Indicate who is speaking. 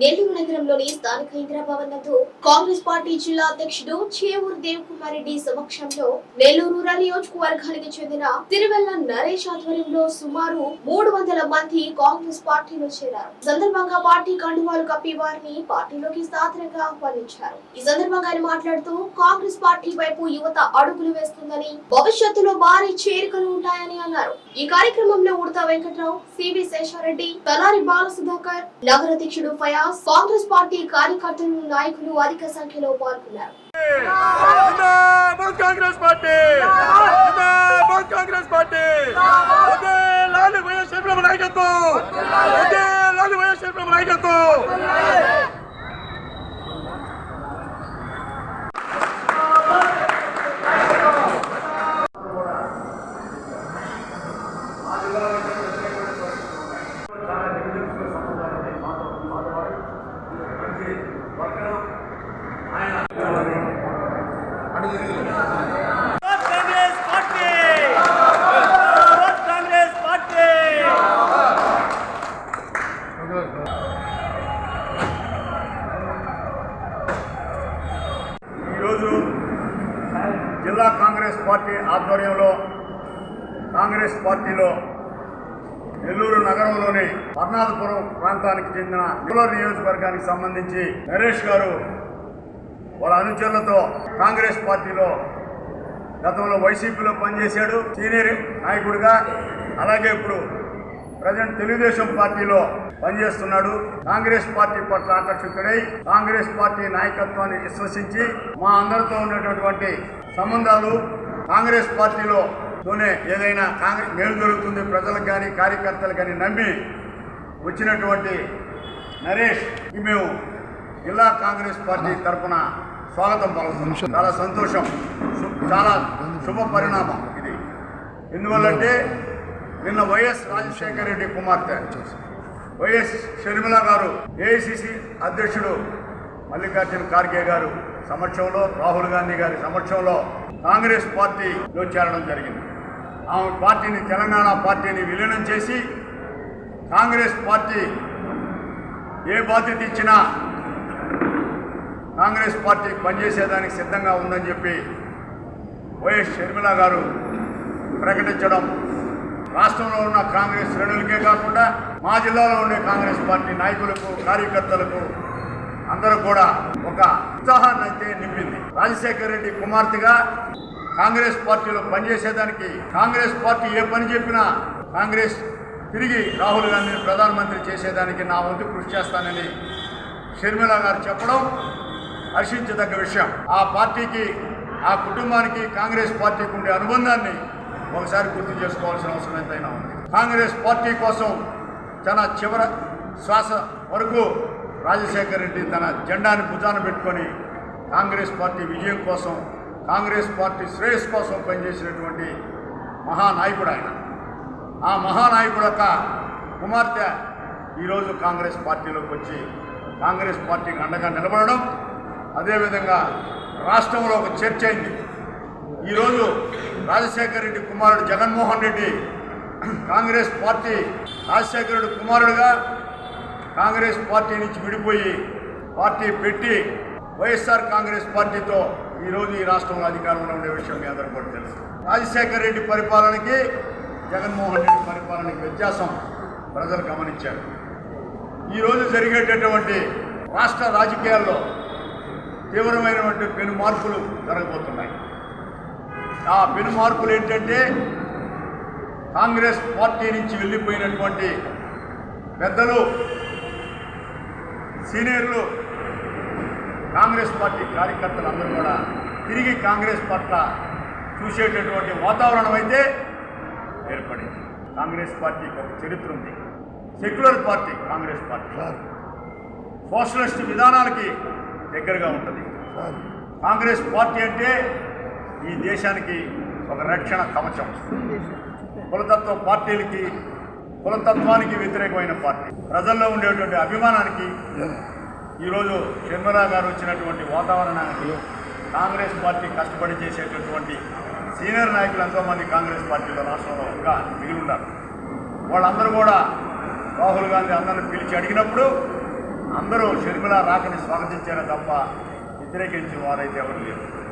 Speaker 1: నెల్లూరు నగరంలోని స్థానిక ఇందిరాభవన్ నందు కాంగ్రెస్ పార్టీ జిల్లా అధ్యక్షుడు చేవూరు దేవ్ కుమార్ రెడ్డి సమక్షంలో నెల్లూరు రూరల్ నియోజకవర్గానికి చెందిన తిరువెల్ల నరేష్ ఆధ్వర్యంలో సుమారు మూడు వందల మంది కాంగ్రెస్ పార్టీలో చేరారు. సందర్భంగా పార్టీ కండువాలు కప్పి వారిని పార్టీలోకి సాధారణంగా ఆహ్వానించారు. ఈ సందర్భంగా ఆయన మాట్లాడుతూ కాంగ్రెస్ పార్టీ వైపు యువత అడుగులు వేస్తుందని భవిష్యత్తులో భారీ చేరికలు ఉంటాయని అన్నారు. ఈ కార్యక్రమంలో ఉడతా వెంకట్రావు సివి శేషారెడ్డి తలారి బాలసుధాకర్ నగర అధ్యక్షుడు ఫయా కాంగ్రెస్ పార్టీ కార్యకర్తలు నాయకులు అధిక సంఖ్యలో పాల్గొన్నారు
Speaker 2: జిందాబాద్ కాంగ్రెస్ పార్టీ జిందాబాద్ కాంగ్రెస్ పార్టీ అదే లాలు వైఎస్ శర్మ నాయకత్వం అదే లాలు వైఎస్ శర్మ నాయకత్వం కాంగ్రెస్ పార్టీ కాంగ్రెస్ పార్టీ ఈరోజు జిల్లా కాంగ్రెస్ పార్టీ ఆధ్వర్యంలో కాంగ్రెస్ పార్టీలో నెల్లూరు నగరంలోని పర్నాథపురం ప్రాంతానికి చెందిన నెల్లూరు నియోజకవర్గానికి సంబంధించి నరేష్ గారు వాళ్ళ అనుచరులతో కాంగ్రెస్ పార్టీలో గతంలో వైసీపీలో పనిచేశాడు. సీనియర్ నాయకుడిగా అలాగే ఇప్పుడు ప్రజెంట్ తెలుగుదేశం పార్టీలో పనిచేస్తున్నాడు. కాంగ్రెస్ పార్టీ పట్ల ఆకర్షితుడై కాంగ్రెస్ పార్టీ నాయకత్వాన్ని విశ్వసించి మా అందరితో ఉన్నటువంటి సంబంధాలు కాంగ్రెస్ పార్టీలో తోనే ఏదైనా కాంగ్రెస్ మేలు జరుగుతుంది ప్రజలకు కానీ కార్యకర్తలు కానీ నమ్మి వచ్చినటువంటి నరేష్ మేము జిల్లా కాంగ్రెస్ పార్టీ తరఫున స్వాగతం పలుకుతున్నాం. చాలా సంతోషం. చాలా శుభ పరిణామం ఇది. ఎందువల్లంటే నిన్న వైఎస్ రాజశేఖర రెడ్డి కుమార్తె వైఎస్ షర్మిల గారు ఏఐసిసి అధ్యక్షుడు మల్లికార్జున ఖార్గే గారు సమక్షంలో రాహుల్ గాంధీ గారి సమక్షంలో కాంగ్రెస్ పార్టీలో చేరడం జరిగింది. ఆమె పార్టీని తెలంగాణ పార్టీని విలీనం చేసి కాంగ్రెస్ పార్టీ ఏ బాధ్యత ఇచ్చినా కాంగ్రెస్ పార్టీ పనిచేసేదానికి సిద్ధంగా ఉందని చెప్పి వైఎస్ షర్మిల గారు ప్రకటించడం రాష్ట్రంలో ఉన్న కాంగ్రెస్ శ్రేణులకే కాకుండా మా జిల్లాలో ఉండే కాంగ్రెస్ పార్టీ నాయకులకు కార్యకర్తలకు అందరూ కూడా ఒక ఉత్సాహాన్ని అయితే నింపింది. రాజశేఖర రెడ్డి కుమార్తెగా కాంగ్రెస్ పార్టీలో పనిచేసేదానికి కాంగ్రెస్ పార్టీ ఏ పని చెప్పినా కాంగ్రెస్ తిరిగి రాహుల్ గాంధీని ప్రధానమంత్రి చేసేదానికి నా వంతు కృషి చేస్తానని షర్మిల గారు చెప్పడం హర్షించదగ్గ విషయం. ఆ పార్టీకి ఆ కుటుంబానికి కాంగ్రెస్ పార్టీకి ఉండే అనుబంధాన్ని ఒకసారి గుర్తు చేసుకోవాల్సిన అవసరం ఎంతైనా ఉంది. కాంగ్రెస్ పార్టీ కోసం తన చివర శ్వాస వరకు రాజశేఖర రెడ్డి తన జెండాని భుజాన పెట్టుకొని కాంగ్రెస్ పార్టీ విజయం కోసం కాంగ్రెస్ పార్టీ శ్రేయస్ కోసం పనిచేసినటువంటి మహానాయకుడు ఆయన. ఆ మహానాయకుడు యొక్క కుమార్తె ఈరోజు కాంగ్రెస్ పార్టీలోకి వచ్చి కాంగ్రెస్ పార్టీకి అండగా నిలబడడం అదేవిధంగా రాష్ట్రంలో ఒక చర్చ అయింది. ఈరోజు రాజశేఖర రెడ్డి కుమారుడు జగన్మోహన్ రెడ్డి కాంగ్రెస్ పార్టీ రాజశేఖర రెడ్డి కుమారుడుగా కాంగ్రెస్ పార్టీ నుంచి విడిపోయి పార్టీ పెట్టి వైఎస్ఆర్ కాంగ్రెస్ పార్టీతో ఈరోజు ఈ రాష్ట్రంలో అధికారంలో ఉండే విషయం మీ అందరూ కూడా తెలుసు. రాజశేఖర రెడ్డి పరిపాలనకి జగన్మోహన్ రెడ్డి పరిపాలనకి వ్యత్యాసం ప్రజలు గమనించారు. ఈరోజు జరిగేటటువంటి రాష్ట్ర రాజకీయాల్లో తీవ్రమైనటువంటి పెను మార్పులు జరగబోతున్నాయి. ఆ పెను మార్పులు ఏంటంటే కాంగ్రెస్ పార్టీ నుంచి వెళ్ళిపోయినటువంటి పెద్దలు సీనియర్లు కాంగ్రెస్ పార్టీ కార్యకర్తలు అందరూ కూడా తిరిగి కాంగ్రెస్ పట్ల చూసేటటువంటి వాతావరణం అయితే ఏర్పడింది. కాంగ్రెస్ పార్టీకి ఒక చరిత్ర ఉంది. Secular party Congress party. Socialist విధానాలకి దగ్గరగా ఉంటుంది. కాంగ్రెస్ పార్టీ అంటే ఈ దేశానికి ఒక రక్షణ కవచం. కులతత్వ పార్టీలకి కులతత్వానికి వ్యతిరేకమైన పార్టీ. ప్రజల్లో ఉండేటువంటి అభిమానానికి ఈరోజు షర్మిలా గారు వచ్చినటువంటి వాతావరణానికి కాంగ్రెస్ పార్టీ కష్టపడి చేసేటటువంటి సీనియర్ నాయకులు ఎంతోమంది కాంగ్రెస్ పార్టీలో రాష్ట్రంలో ఇంకా మిగిలి ఉన్నారు. వాళ్ళందరూ కూడా రాహుల్ గాంధీ అందరిని పిలిచి అడిగినప్పుడు అందరూ షర్మిల రాకని స్వాగతించారే తప్ప వ్యతిరేకించిన వారైతే ఎవరు లేరు